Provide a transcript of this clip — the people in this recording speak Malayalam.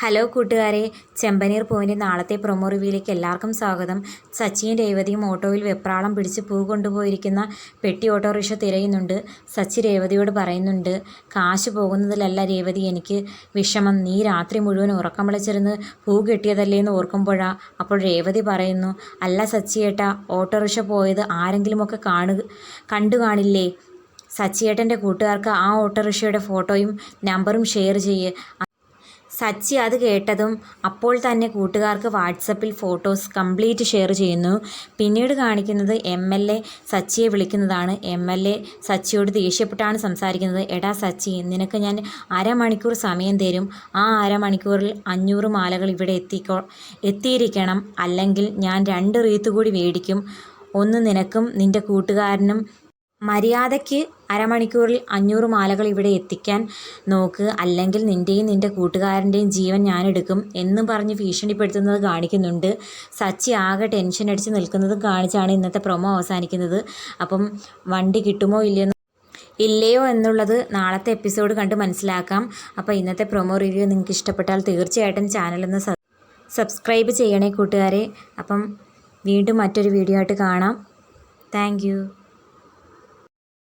ഹലോ കൂട്ടുകാരെ ചെമ്പനീർ പൂവിന്റെ നാളത്തെ പ്രൊമോ റിവ്യൂയിലേക്ക് എല്ലാവർക്കും സ്വാഗതം. സച്ചിൻ രേവതിയും ഓട്ടോയിൽ വെപ്രാളം പിടിച്ച് പൂ കൊണ്ടുപോയിരിക്കുന്ന പെട്ടി ഓട്ടോറിക്ഷ തിരയുന്നുണ്ട്. സച്ചി രേവതിയോട് പറയുന്നുണ്ട് കാശ് പോകുന്നതിലല്ല രേവതി എനിക്ക് വിഷമം. നീ രാത്രി മുഴുവൻ ഉറക്കം വിളിച്ചിരുന്ന് പൂ കിട്ടിയതല്ലേ എന്ന് ഓർക്കുമ്പോഴാ അപ്പോൾ രേവതി പറയുന്നു അല്ല സച്ചിയേട്ടാ ഓട്ടോറിക്ഷ പോയത് ആരെങ്കിലുമൊക്കെ കാണു കണ്ടു കാണില്ലേ? സച്ചിയേട്ടന്റെ കൂട്ടുകാർക്ക് ആ ഓട്ടോറിക്ഷയുടെ ഫോട്ടോയും നമ്പറും ഷെയർ ചെയ്യ്. സച്ചി അത് കേട്ടതും അപ്പോൾ തന്നെ കൂട്ടുകാർക്ക് വാട്സപ്പിൽ ഫോട്ടോസ് കംപ്ലീറ്റ് ഷെയർ ചെയ്യുന്നു. പിന്നീട് കാണിക്കുന്നത് എം എൽ എ സച്ചിയെ വിളിക്കുന്നതാണ്. എം എൽ എ സച്ചിയോട് ദേഷ്യപ്പെട്ടാണ് സംസാരിക്കുന്നത്. എടാ സച്ചി നിനക്ക് ഞാൻ അരമണിക്കൂർ സമയം തരും. ആ അരമണിക്കൂറിൽ അഞ്ഞൂറ് മാലകൾ ഇവിടെ എത്തിക്കോ എത്തിയിരിക്കണം. അല്ലെങ്കിൽ ഞാൻ രണ്ട് റീത്ത് കൂടി മേടിക്കും. ഒന്ന് നിനക്കും നിന്റെ കൂട്ടുകാരനും മര്യാദയ്ക്ക് അരമണിക്കൂറിൽ അഞ്ഞൂറ് മാലകൾ ഇവിടെ എത്തിക്കാൻ നോക്ക്. അല്ലെങ്കിൽ നിന്റെയും നിന്റെ കൂട്ടുകാരന്റെയും ജീവൻ ഞാനെടുക്കും എന്നും പറഞ്ഞ് ഭീഷണിപ്പെടുത്തുന്നത് കാണിക്കുന്നുണ്ട്. സച്ചി ആകെ ടെൻഷൻ അടിച്ച് നിൽക്കുന്നതും കാണിച്ചാണ് ഇന്നത്തെ പ്രൊമോ അവസാനിക്കുന്നത്. അപ്പം വണ്ടി കിട്ടുമോ ഇല്ലയോ ഇല്ലയോ എന്നുള്ളത് നാളത്തെ എപ്പിസോഡ് കണ്ട് മനസ്സിലാക്കാം. അപ്പോൾ ഇന്നത്തെ പ്രൊമോ റിവ്യൂ നിങ്ങൾക്ക് ഇഷ്ടപ്പെട്ടാൽ തീർച്ചയായിട്ടും ചാനലൊന്ന് സബ്സ്ക്രൈബ് ചെയ്യണേ കൂട്ടുകാരെ. അപ്പം വീണ്ടും മറ്റൊരു വീഡിയോ ആയിട്ട് കാണാം. താങ്ക്